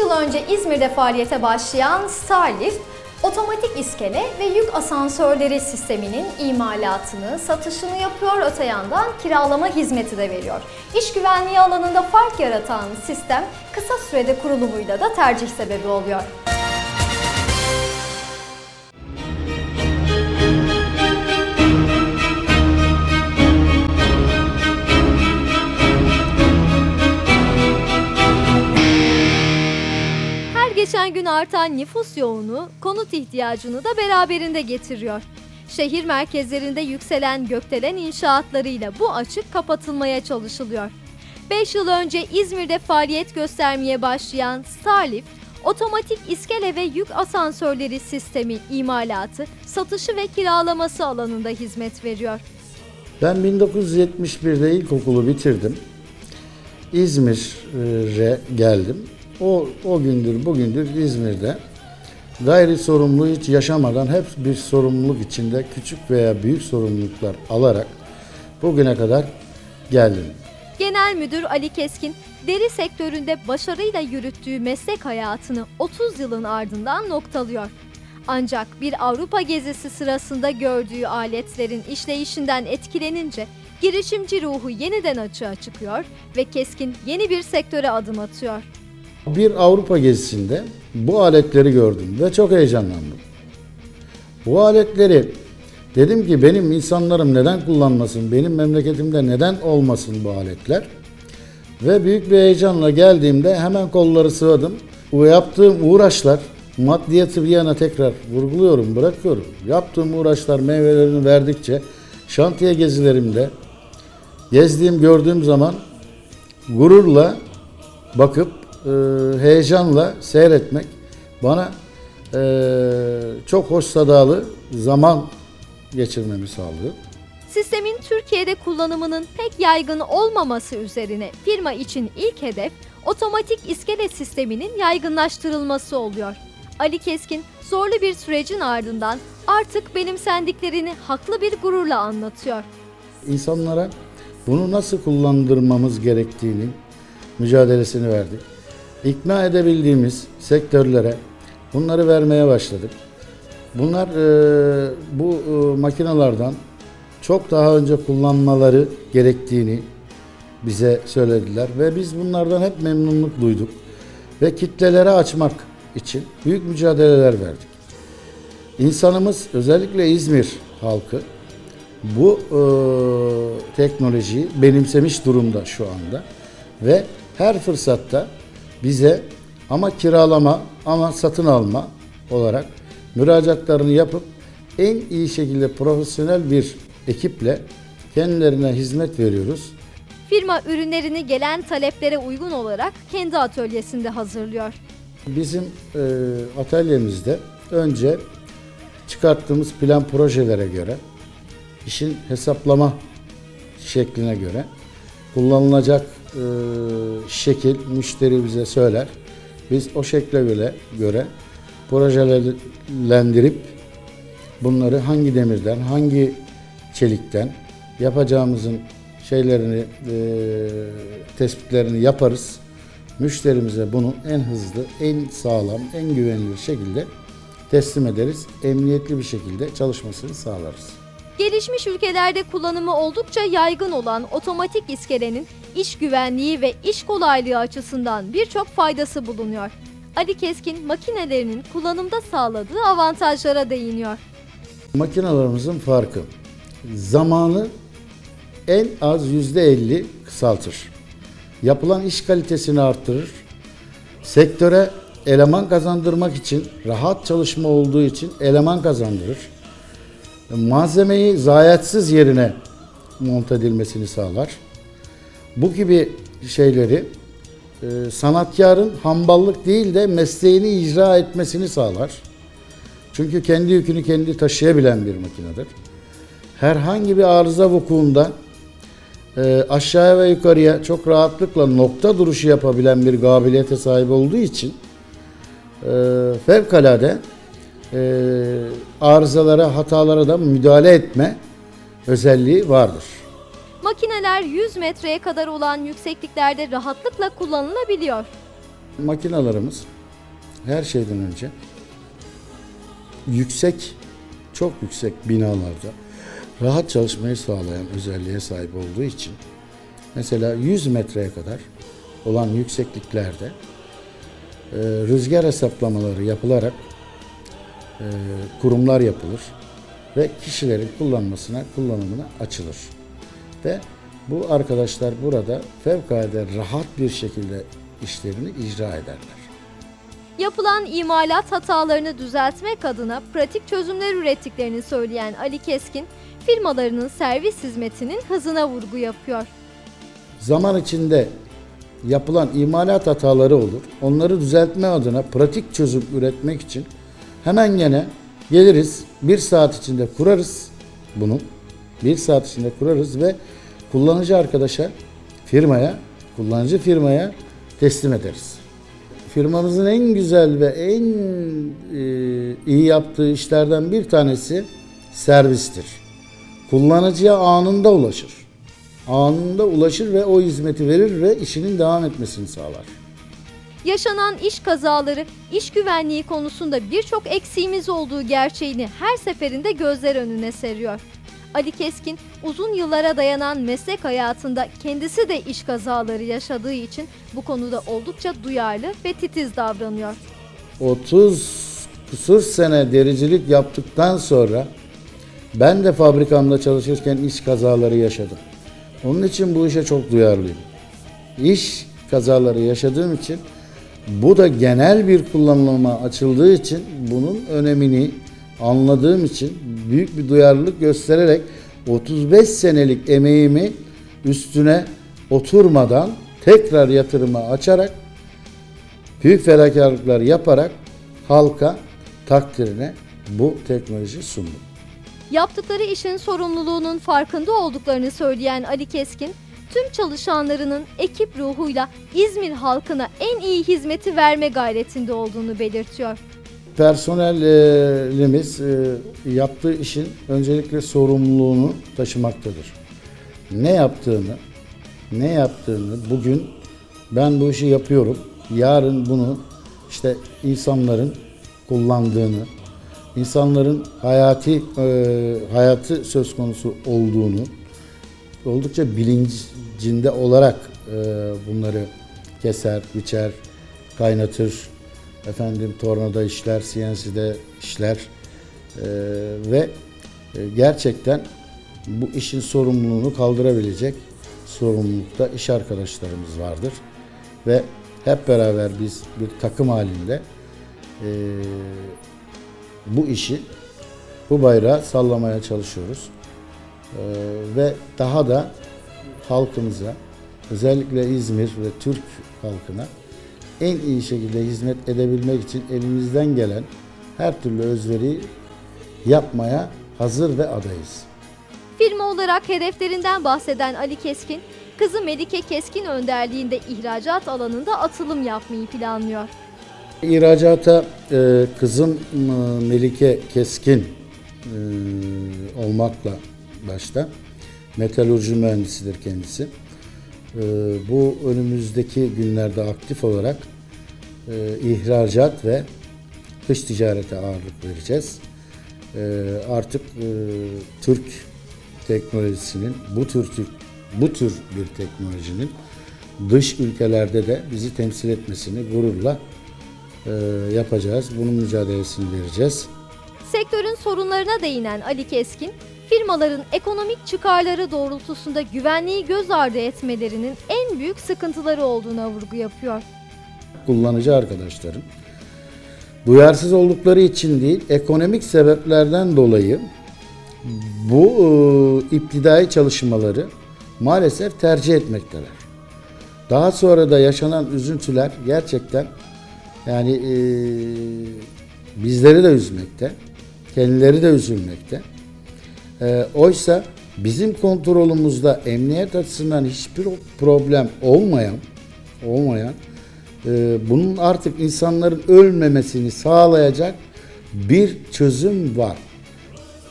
yıl önce İzmir'de faaliyete başlayan Starlift, otomatik iskele ve yük asansörleri sisteminin imalatını, satışını yapıyor, öte yandan kiralama hizmeti de veriyor. İş güvenliği alanında fark yaratan sistem kısa sürede kurulumuyla da tercih sebebi oluyor. Gün artan nüfus yoğunluğu konut ihtiyacını da beraberinde getiriyor. Şehir merkezlerinde yükselen gökdelen inşaatlarıyla bu açık kapatılmaya çalışılıyor. 5 yıl önce İzmir'de faaliyet göstermeye başlayan Starlift, otomatik iskele ve yük asansörleri sistemi imalatı, satışı ve kiralaması alanında hizmet veriyor. Ben 1971'de ilkokulu bitirdim. İzmir'e geldim. O, o gündür bugündür İzmir'de gayri sorumluluğu hiç yaşamadan hep bir sorumluluk içinde küçük veya büyük sorumluluklar alarak bugüne kadar geldim. Genel Müdür Ali Keskin, deri sektöründe başarıyla yürüttüğü meslek hayatını 30 yılın ardından noktalıyor. Ancak bir Avrupa gezisi sırasında gördüğü aletlerin işleyişinden etkilenince girişimci ruhu yeniden açığa çıkıyor ve Keskin yeni bir sektöre adım atıyor. Bir Avrupa gezisinde bu aletleri gördüm ve çok heyecanlandım. Bu aletleri dedim ki benim insanlarım neden kullanmasın, benim memleketimde neden olmasın bu aletler? Ve büyük bir heyecanla geldiğimde hemen kolları sıvadım. Bu yaptığım uğraşlar, maddiyatı bir yana tekrar vurguluyorum, bırakıyorum. Yaptığım uğraşlar meyvelerini verdikçe şantiye gezilerimde gezdiğim, gördüğüm zaman gururla bakıp heyecanla seyretmek bana e, çok hoş sadalı zaman geçirmemi sağlıyor. Sistemin Türkiye'de kullanımının pek yaygın olmaması üzerine firma için ilk hedef otomatik iskele sisteminin yaygınlaştırılması oluyor. Ali Keskin zorlu bir sürecin ardından artık benimsendiklerini haklı bir gururla anlatıyor. İnsanlara bunu nasıl kullandırmamız gerektiğini mücadelesini verdik. İkna edebildiğimiz sektörlere bunları vermeye başladık. Bunlar e, bu e, makinelerden çok daha önce kullanmaları gerektiğini bize söylediler ve biz bunlardan hep memnunluk duyduk ve kitlelere açmak için büyük mücadeleler verdik. İnsanımız özellikle İzmir halkı bu e, teknolojiyi benimsemiş durumda şu anda ve her fırsatta bize ama kiralama ama satın alma olarak müracaatlarını yapıp en iyi şekilde profesyonel bir ekiple kendilerine hizmet veriyoruz. Firma ürünlerini gelen taleplere uygun olarak kendi atölyesinde hazırlıyor. Bizim e, atölyemizde önce çıkarttığımız plan projelere göre işin hesaplama şekline göre kullanılacak şekil müşteri bize söyler. Biz o şekle göre, göre projelendirip bunları hangi demirden, hangi çelikten yapacağımızın şeylerini, e, tespitlerini yaparız. Müşterimize bunu en hızlı, en sağlam, en güvenilir şekilde teslim ederiz. Emniyetli bir şekilde çalışmasını sağlarız. Gelişmiş ülkelerde kullanımı oldukça yaygın olan otomatik iskelenin iş güvenliği ve iş kolaylığı açısından birçok faydası bulunuyor. Ali Keskin makinelerinin kullanımda sağladığı avantajlara değiniyor. Makinalarımızın farkı zamanı en az yüzde elli kısaltır. Yapılan iş kalitesini arttırır. Sektöre eleman kazandırmak için, rahat çalışma olduğu için eleman kazandırır. Malzemeyi zayiatsız yerine monte edilmesini sağlar. Bu gibi şeyleri e, sanatkarın hamballık değil de mesleğini icra etmesini sağlar. Çünkü kendi yükünü kendi taşıyabilen bir makinedir. Herhangi bir arıza vukuunda e, aşağıya ve yukarıya çok rahatlıkla nokta duruşu yapabilen bir kabiliyete sahip olduğu için e, fevkalade e, arızalara, hatalara da müdahale etme özelliği vardır. Makineler 100 metreye kadar olan yüksekliklerde rahatlıkla kullanılabiliyor. Makinalarımız her şeyden önce yüksek, çok yüksek binalarda rahat çalışmayı sağlayan özelliğe sahip olduğu için mesela 100 metreye kadar olan yüksekliklerde e, rüzgar hesaplamaları yapılarak kurumlar yapılır ve kişilerin kullanmasına, kullanımına açılır. Ve bu arkadaşlar burada fevkalade rahat bir şekilde işlerini icra ederler. Yapılan imalat hatalarını düzeltmek adına pratik çözümler ürettiklerini söyleyen Ali Keskin, firmalarının servis hizmetinin hızına vurgu yapıyor. Zaman içinde yapılan imalat hataları olur. Onları düzeltme adına pratik çözüm üretmek için hemen gene geliriz. Bir saat içinde kurarız bunu. Bir saat içinde kurarız ve kullanıcı arkadaşa, firmaya, kullanıcı firmaya teslim ederiz. Firmamızın en güzel ve en e, iyi yaptığı işlerden bir tanesi servistir. Kullanıcıya anında ulaşır. Anında ulaşır ve o hizmeti verir ve işinin devam etmesini sağlar. Yaşanan iş kazaları, iş güvenliği konusunda birçok eksiğimiz olduğu gerçeğini her seferinde gözler önüne seriyor. Ali Keskin uzun yıllara dayanan meslek hayatında kendisi de iş kazaları yaşadığı için bu konuda oldukça duyarlı ve titiz davranıyor. 30 küsur sene dericilik yaptıktan sonra ben de fabrikamda çalışırken iş kazaları yaşadım. Onun için bu işe çok duyarlıyım. İş kazaları yaşadığım için bu da genel bir kullanıma açıldığı için bunun önemini anladığım için büyük bir duyarlılık göstererek 35 senelik emeğimi üstüne oturmadan tekrar yatırıma açarak büyük fedakarlıklar yaparak halka takdirine bu teknoloji sundum. Yaptıkları işin sorumluluğunun farkında olduklarını söyleyen Ali Keskin, tüm çalışanlarının ekip ruhuyla İzmir halkına en iyi hizmeti verme gayretinde olduğunu belirtiyor. Personelimiz e, yaptığı işin öncelikle sorumluluğunu taşımaktadır. Ne yaptığını, ne yaptığını bugün ben bu işi yapıyorum. Yarın bunu işte insanların kullandığını, insanların hayati e, hayatı söz konusu olduğunu oldukça bilincinde olarak e, bunları keser, biçer, kaynatır, efendim tornada işler, CNC'de işler. E, ve e, gerçekten bu işin sorumluluğunu kaldırabilecek sorumlulukta iş arkadaşlarımız vardır. Ve hep beraber biz bir takım halinde bu işi, bu bayrağı sallamaya çalışıyoruz. Ve daha da halkımıza, özellikle İzmir ve Türk halkına en iyi şekilde hizmet edebilmek için elimizden gelen her türlü özveriyi yapmaya hazır ve adayız. Firma olarak hedeflerinden bahseden Ali Keskin, kızı Melike Keskin önderliğinde ihracat alanında atılım yapmayı planlıyor. İhracata e, kızım e, Melike Keskin e, olmakla başta metalurji mühendisidir kendisi. E, bu önümüzdeki günlerde aktif olarak e, ihracat ve dış ticarete ağırlık vereceğiz. E, artık e, Türk teknolojisinin bu tür bu tür bir teknolojinin dış ülkelerde de bizi temsil etmesini gururla e, yapacağız. Bunun mücadelesini vereceğiz. Sektörün sorunlarına değinen Ali Keskin, firmaların ekonomik çıkarları doğrultusunda güvenliği göz ardı etmelerinin en büyük sıkıntıları olduğuna vurgu yapıyor. Kullanıcı arkadaşların duyarsız oldukları için değil, ekonomik sebeplerden dolayı bu e, iptidai çalışmaları maalesef tercih etmekteler. Daha sonra da yaşanan üzüntüler gerçekten yani e, bizleri de üzmekte, kendileri de üzülmekte. E, oysa bizim kontrolümüzde emniyet açısından hiçbir problem olmayan, olmayan, e, bunun artık insanların ölmemesini sağlayacak bir çözüm var.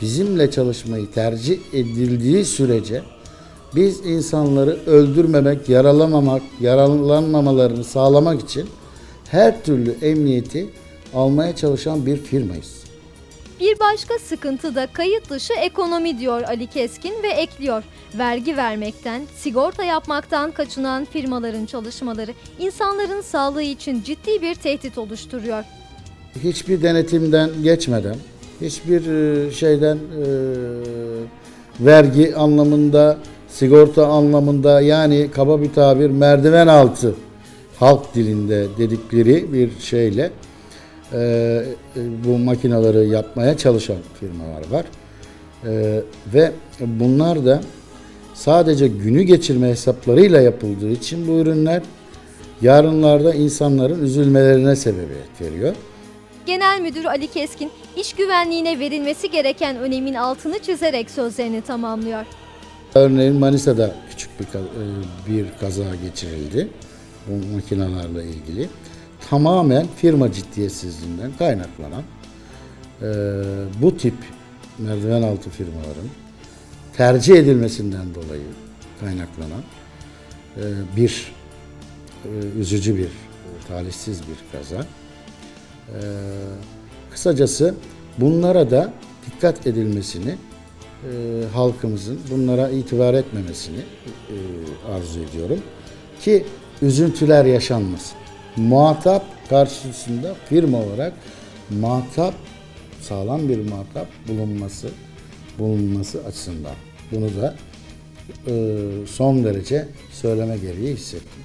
Bizimle çalışmayı tercih edildiği sürece biz insanları öldürmemek, yaralamamak, yaralanmamalarını sağlamak için her türlü emniyeti almaya çalışan bir firmayız. Bir başka sıkıntı da kayıt dışı ekonomi diyor Ali Keskin ve ekliyor. Vergi vermekten, sigorta yapmaktan kaçınan firmaların çalışmaları insanların sağlığı için ciddi bir tehdit oluşturuyor. hiçbir denetimden geçmeden, hiçbir e, şeyden e, vergi anlamında, sigorta anlamında yani kaba bir tabir merdiven altı halk dilinde dedikleri bir şeyle e, e, bu makinaları yapmaya çalışan firmalar var. E, ve bunlar da sadece günü geçirme hesaplarıyla yapıldığı için bu ürünler yarınlarda insanların üzülmelerine sebebiyet veriyor. Genel Müdür Ali Keskin, iş güvenliğine verilmesi gereken önemin altını çizerek sözlerini tamamlıyor. Örneğin Manisa'da küçük bir, e, bir kaza geçirildi bu makinalarla ilgili. Tamamen firma ciddiyetsizliğinden kaynaklanan e, bu tip merdiven altı firmaların tercih edilmesinden dolayı kaynaklanan e, bir e, üzücü bir, talihsiz bir kaza. E, kısacası bunlara da dikkat edilmesini e, halkımızın bunlara itibar etmemesini e, arzu ediyorum ki üzüntüler yaşanmasın. Muhatap karşısında firma olarak muhatap sağlam bir muhatap bulunması bulunması açısından bunu da e, son derece söyleme gereği hissettim.